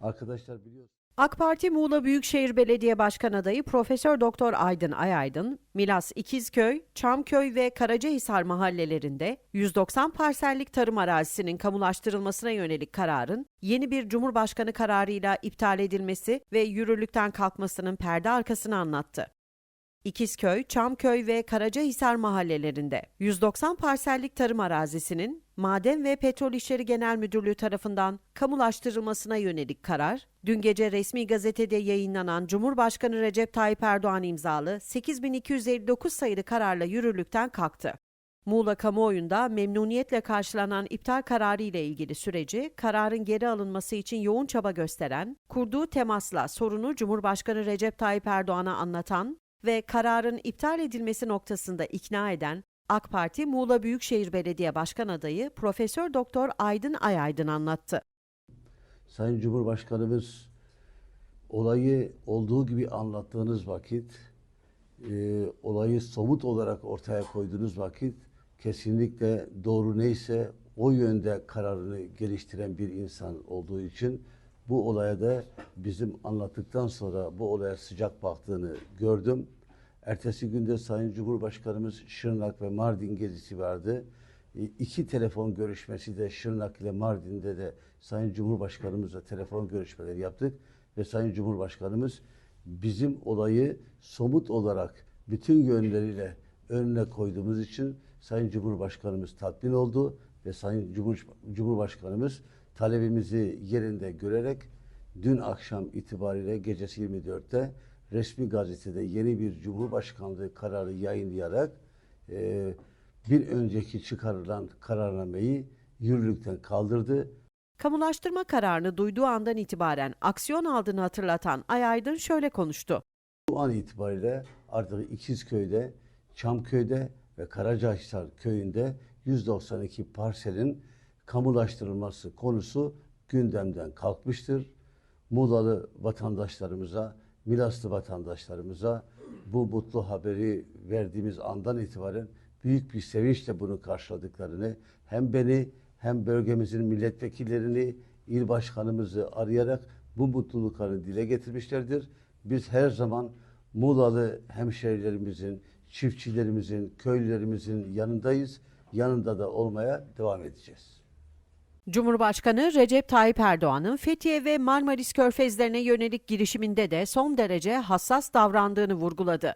Arkadaşlar biliyorsunuz. AK Parti Muğla Büyükşehir Belediye Başkan adayı Profesör Doktor Aydın Ayaydın, Milas İkizköy, Çamköy ve Karacahisar mahallelerinde 190 parsellik tarım arazisinin kamulaştırılmasına yönelik kararın yeni bir Cumhurbaşkanı kararıyla iptal edilmesi ve yürürlükten kalkmasının perde arkasını anlattı. İkizköy, Çamköy ve Karacahisar mahallelerinde 190 parsellik tarım arazisinin Maden ve Petrol İşleri Genel Müdürlüğü tarafından kamulaştırılmasına yönelik karar, dün gece resmi gazetede yayınlanan Cumhurbaşkanı Recep Tayyip Erdoğan imzalı 8259 sayılı kararla yürürlükten kalktı. Muğla kamuoyunda memnuniyetle karşılanan iptal kararı ile ilgili süreci, kararın geri alınması için yoğun çaba gösteren, kurduğu temasla sorunu Cumhurbaşkanı Recep Tayyip Erdoğan'a anlatan ve kararın iptal edilmesi noktasında ikna eden AK Parti Muğla Büyükşehir Belediye Başkan adayı Profesör Doktor Aydın Ayaydın anlattı. Sayın Cumhurbaşkanımız olayı olduğu gibi anlattığınız vakit, e, olayı somut olarak ortaya koyduğunuz vakit kesinlikle doğru neyse o yönde kararını geliştiren bir insan olduğu için bu olaya da bizim anlattıktan sonra bu olaya sıcak baktığını gördüm. Ertesi günde Sayın Cumhurbaşkanımız Şırnak ve Mardin gezisi vardı. E, İki telefon görüşmesi de Şırnak ile Mardin'de de Sayın Cumhurbaşkanımızla telefon görüşmeleri yaptık ve Sayın Cumhurbaşkanımız bizim olayı somut olarak bütün yönleriyle önüne koyduğumuz için Sayın Cumhurbaşkanımız tatmin oldu ve Sayın Cumhur, Cumhurbaşkanımız talebimizi yerinde görerek dün akşam itibariyle gecesi 24'te resmi gazetede yeni bir Cumhurbaşkanlığı kararı yayınlayarak e, bir önceki çıkarılan kararnameyi yürürlükten kaldırdı. Kamulaştırma kararını duyduğu andan itibaren aksiyon aldığını hatırlatan Ayaydın şöyle konuştu. Bu an itibariyle artık İkizköy'de, Çamköy'de ve Karacahisar köyünde 192 parselin kamulaştırılması konusu gündemden kalkmıştır. Muğlalı vatandaşlarımıza, Milaslı vatandaşlarımıza bu mutlu haberi verdiğimiz andan itibaren büyük bir sevinçle bunu karşıladıklarını hem beni hem bölgemizin milletvekillerini, il başkanımızı arayarak bu mutluluklarını dile getirmişlerdir. Biz her zaman Muğlalı hemşehrilerimizin, çiftçilerimizin, köylülerimizin yanındayız. Yanında da olmaya devam edeceğiz. Cumhurbaşkanı Recep Tayyip Erdoğan'ın Fethiye ve Marmaris körfezlerine yönelik girişiminde de son derece hassas davrandığını vurguladı.